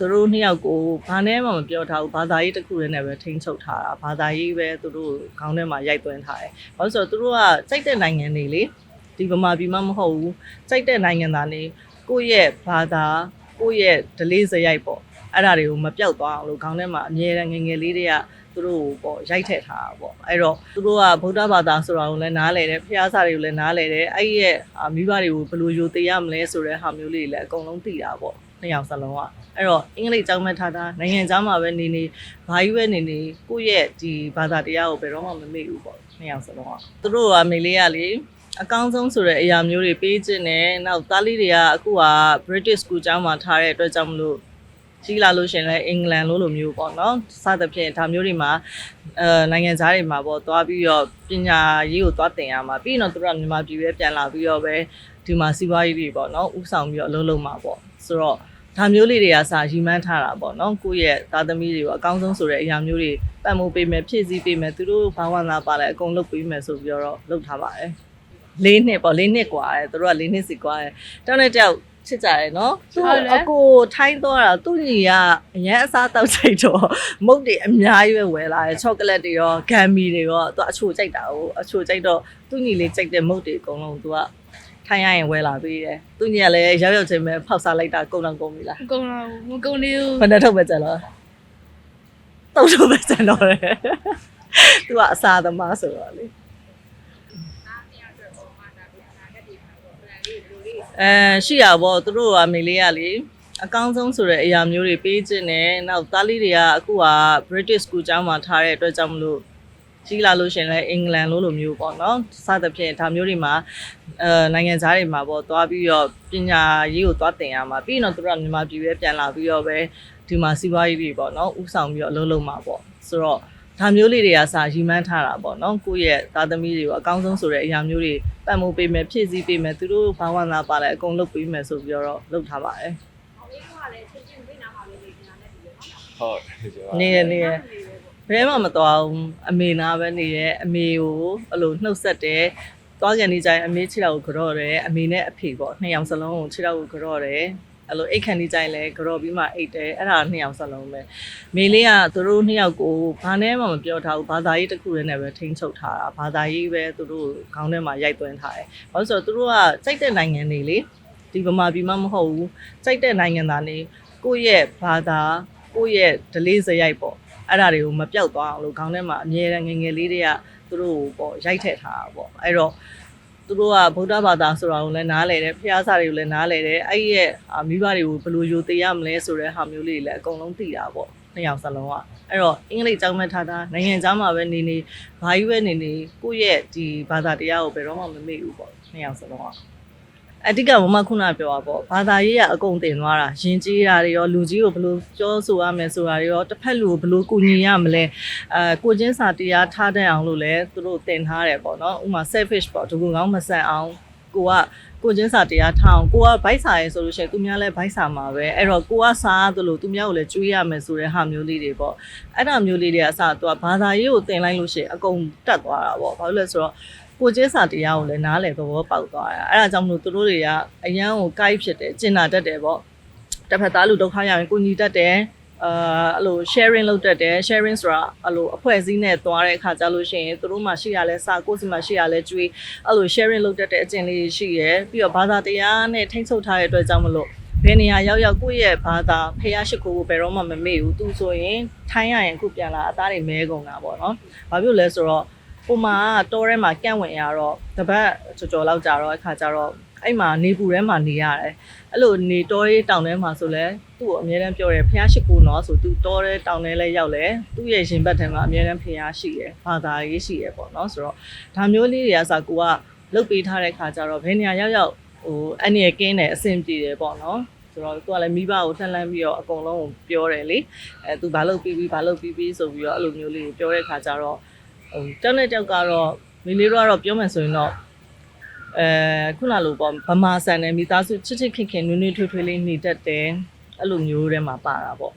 သူတို့နှစ်ယောက်ကိုဘာနဲ့မှမပြောထားဘူးဘာသာရေးတစ်ခုတည်းနဲ့ပဲထိန်းချုပ်ထားတာဘာသာရေးပဲသူတို့ခေါင်းထဲမှာရိုက်သွင်းထားတယ်။ဘာလို့လဲဆိုတော့သူတို့ကစိတ်တဲ့နိုင်ငံတွေလေဒီဗမာပြည်မှမဟုတ်ဘူးစိတ်တဲ့နိုင်ငံသားနေကိုယ့်ရဲ့ဘာသာကိုယ့်ရဲ့ဒလေးစရိုက်ပေါ့အဲ့ဒါတွေကိုမပြောက်သွားအောင်လို့ခေါင်းထဲမှာအမြဲတမ်းငယ်ငယ်လေးတွေကသူတို့ကိုပေါ့ရိုက်ထည့်ထားတာပေါ့အဲ့တော့သူတို့ကဗုဒ္ဓဘာသာဆိုတာကိုလည်းနားလည်တယ်ဖျားစာတွေကိုလည်းနားလည်တယ်အဲ့ဒီရဲ့အာမိဘတွေကိုဘယ်လိုယူသေးရမလဲဆိုတဲ့ဟာမျိုးလေးတွေလည်းအကုန်လုံးသိတာပေါ့ နှစ်ယောက်စလုံးကအဲ့တော့အင်္ဂလိပ်ကျောင်းမဲ့ထားတာနိုင်ငံခြားမှာပဲနေနေဘာကြီးပဲနေနေကိုယ့်ရဲ့ဒီဘာသာတရားကိုဘယ်တော့မှမမေ့ဘူးပေါ့နှစ်ယောက်စလုံးကသူတို့ကမေလေးကလေအကောင်းဆုံးဆိုတဲ့အရာမျိုးတွေပေးခြင်းနဲ့နောက်သားလေးတွေကအခုက British School ကျောင်းမှာထားတဲ့အတွက်ကြောင့်မလို့ ကြီးလာလို့ရှရင်လဲအင်္ဂလန်လို့လိုမျိုးပေါ့နော်စသဖြင့်ဒါမျိုးတွေမှာအဲနိုင်ငံသားတွေမှာပေါ့သွားပြီးတော့ပညာရေးကိုသွားသင်ရမှာပြီးရင်တော့သူတို့ကမြန်မာပြည်ပဲပြန်လာပြီးတော့ပဲဒီမှာစီးပွားရေးတွေပေါ့နော်ဥဆောင်ပြီးတော့အလုပ်လုပ်မှာပေါ့ဆိုတော့ ဒါမျိုးလေးတွေကစာရီမန်းထားတာပေါ့နော်ကိုယ့်ရဲ့သားသမီးတွေကိုအကောင်းဆုံးဆိုတဲ့အရာမျိုးတွေပတ်မိုးပေးမယ်ဖြည့်ဆည်းပေးမယ်သူတို့ဘာဝနာပါလဲအကုန်လုပ်ပေးမယ်ဆိုပြီးတော့လုပ်ထားပါတယ်လေးနှစ်ပေါ့လေးနှစ်กว่าတယ်သူတို့ကလေးနှစ်စီกว่าတယ်တောင်းတဲ့တောက် ချစ်ကြတယ်နော်သူအကိုထိုင်းတော့တာသူ့ညီကအရန်အစားတောက်ချိတ်တော့မုတ်တွေအများကြီးပဲဝယ်လာတယ်ချောကလက်တွေရောဂမ်မီတွေရောသူအချိုကြိုက်တာကိုအချိုကြိုက်တော့သူ့ညီလေးကြိုက်တဲ့မုတ်တွေအကုန်လုံးသူကထိုင်းရရင်ဝယ်လာပေးတယ်သူညီကလည်းရောက်ရောက်ချင်းပဲဖောက်စားလိုက်တာကုန်တော့ကုန်ပြီလားမကုန်တော့ဘူးမကုန်သေးဘူးဘယ်နဲ့ထုတ်ပဲကြလားတုတ်ထုတ်ပဲကြတော့တယ်သူကအစာသမားဆိုတော့လေ အဲရှိရပေါ့သူတို့ကမေလေးကလေအကောင်းဆုံးဆိုတဲ့အရာမျိုးတွေပေးခြင်းနဲ့နောက်သားလေးတွေကအခုက British School ကျောင်းမှာထားတဲ့အတွက်ကြောင့်မလို့ကြီးလာလို့ရှရင်လဲအင်္ဂလန်လို့လိုမျိုးပေါ့နော်စသဖြင့်ဒါမျိုးတွေမှာအဲနိုင်ငံသားတွေမှာပေါ့သွားပြီးတော့ပညာရေးကိုသွားသင်ရမှာပြီးရင်တော့သူတို့ကမြန်မာပြည်ပဲပြန်လာပြီးတော့ပဲဒီမှာစီးပွားရေးတွေပေါ့နော်ဥဆောင်ပြီးတော့အလုပ်လုပ်မှာပေါ့ဆိုတော့ ဒါမျိုးလေးတွေကစာရီမန်းထားတာပေါ့နော်ကိုယ့်ရဲ့သားသမီးတွေကိုအကောင်းဆုံးဆိုတဲ့အရာမျိုးတွေပတ်မိုးပေးမယ်ဖြည့်ဆည်းပေးမယ်သူတို့ဘာဝနာပါလဲအကုန်လုပ်ပေးမယ်ဆိုပြီးတော့လုပ်ထားပါတယ်ဟုတ်နေရနေရဘယ်မှမသွားဘူးအမေနာပဲနေရအမေကိုအဲ့လိုနှုတ်ဆက်တယ်သွားကန်နေကြရင်အမေခြေထောက်ကိုကြော့တယ်အမေနဲ့အဖေပေါ့နှစ်ယောက်စလုံးကိုခြေထောက်ကိုကြော့တယ် အဲ့လိုအိတ်ခံနေကြရင်လည်းကြော်ပြီးမှအိတ်တယ်အဲ့ဒါနှစ်ယောက်စလုံးပဲမေလေးကသူတို့နှစ်ယောက်ကိုဘာနဲ့မှမပြောထားဘူးဘာသာရေးတစ်ခုတည်းနဲ့ပဲထိန်းချုပ်ထားတာဘာသာရေးပဲသူတို့ခေါင်းထဲမှာရိုက်သွင်းထားတယ်ဘာလို့ဆိုတော့သူတို့ကစိတ်တဲ့နိုင်ငံတွေလေဒီဗမာပြည်မှမဟုတ်ဘူးစိတ်တဲ့နိုင်ငံသားနေကိုယ့်ရဲ့ဘာသာကိုယ့်ရဲ့ဒလေးစရိုက်ပေါ့အဲ့ဒါတွေကိုမပြောက်သွားအောင်လို့ခေါင်းထဲမှာအမြဲတမ်းငယ်ငယ်လေးတွေကသူတို့ကိုပေါ့ရိုက်ထည့်ထားတာပေါ့အဲ့တော့ သူတို့ကဗုဒ္ဓဘာသာဆိုတာကိုလည်းနားလည်တယ်ဖျားစာတွေကိုလည်းနားလည်တယ်အဲ့ဒီရဲ့အာမိဘတွေကိုဘယ်လိုယူသေးရမလဲဆိုတဲ့ဟာမျိုးလေးတွေလည်းအကုန်လုံးသိတာပေါ့နှစ်ယောက်စလုံးကအဲ့တော့အင်္ဂလိပ်ကျောင်းမဲ့ထားတာနိုင်ငံခြားမှာပဲနေနေဘာကြီးပဲနေနေကိုယ့်ရဲ့ဒီဘာသာတရားကိုဘယ်တော့မှမမေ့ဘူးပေါ့နှစ်ယောက်စလုံးက အတိကမမခုနပြောတာပေါ့ဘာသာရေးကအကုန်တင်သွားတာယဉ်ကျေးတာတွေရောလူကြီးကိုဘယ်လိုပြောဆိုရမယ်ဆိုတာတွေရောတစ်ဖက်လူကိုဘယ်လိုကူညီရမလဲအဲကိုချင်းစာတရားထားတဲ့အောင်လို့လည်းသူတို့တင်ထားတယ်ပေါ့နော်ဥပမာ selfish ပေါ့ဒီကုကောင်းမဆန်အောင်ကိုကကိုချင်းစာတရားထားအောင်ကိုကဗိုက်စာရဲဆိုလို့ရှိရင်သူများလည်းဗိုက်စာမှာပဲအဲ့တော့ကိုကစားသလိုသူများကိုလည်းကျွေးရမယ်ဆိုတဲ့ဟာမျိုးလေးတွေပေါ့အဲ့ဒါမျိုးလေးတွေကအစသူကဘာသာရေးကိုတင်လိုက်လို့ရှိရင်အကုန်တက်သွားတာပေါ့ဘာလို့လဲဆိုတော့ ကိုကျင်းစာတရားကိုလည်းနားလည်သဘောပေါက်သွားတာအဲ့ဒါကြောင့်မလို့သူတို့တွေကအရန်ကိုကိုက်ဖြစ်တယ်ကျင်နာတတ်တယ်ပေါ့တစ်ဖက်သားလူဒုက္ခရရင်ကိုညီတတ်တယ်အာအဲ့လို sharing လုပ်တတ်တယ် sharing ဆိုတာအဲ့လိုအဖွဲ့အစည်းနဲ့သွားတဲ့အခါကျလို့ရှိရင်သူတို့မှရှိရလဲစာကိုယ်စီမှရှိရလဲကျွေးအဲ့လို sharing လုပ်တတ်တဲ့အကျင့်လေးရှိရယ်ပြီးတော့ဘာသာတရားနဲ့ထိမ့်ချုပ်ထားတဲ့အတွက်ကြောင့်မလို့ဘယ်နေရာရောက်ရောက်ကိုယ့်ရဲ့ဘာသာဖះရှိခိုးကိုဘယ်တော့မှမမေ့ဘူးသူဆိုရင်ထိုင်းရရင်အခုပြန်လာအသားတွေမဲကုန်တာပေါ့နော်ဘာဖြစ်လို့လဲဆိုတော့ ပုံမှာတောထဲမှာကန့်ဝင်ရတော့တပတ်ကြော်ကြော်လောက်ကြာတော့အခါကျတော့အဲ့မှာနေပူထဲမှာနေရတယ်အဲ့လိုနေတောရေးတောင်ထဲမှာဆိုလဲသူ့ကိုအမြဲတမ်းပြောတယ်ဖះရှိကူနော်ဆိုသူတောထဲတောင်ထဲလဲရောက်လဲသူ့ရဲ့ရင်ဘတ်ထဲမှာအမြဲတမ်းဖះရှိတယ်ဘာသာရေးရှိတယ်ပေါ့နော်ဆိုတော့ဒါမျိုးလေးတွေကဆိုကိုကလုတ်ပေးထားတဲ့ခါကျတော့ဘယ်နေရာရောက်ရောက်ဟိုအန်ရကင်းတယ်အဆင်ပြေတယ်ပေါ့နော်ဆိုတော့သူကလည်းမိဘကိုထက်လန်းပြီးတော့အကုန်လုံးကိုပြောတယ်လေအဲသူဘာလုပ်ပြီးပြီးဘာလုပ်ပြီးပြီးဆိုပြီးတော့အဲ့လိုမျိုးလေးပြောတဲ့ခါကျတော့ဟို တက်တဲ့တက်ကတော့မိလေးတို့ကတော့ပြောမှဆိုရင်တော့အဲခုနလိုပေါ့ဗမာဆန်နဲ့မိသားစုချစ်ချစ်ခင်ခင်နွေးနွေးထွေးထွေးလေးနေတတ်တယ်အဲ့လိုမျိုးထဲမှာပါတာပေါ့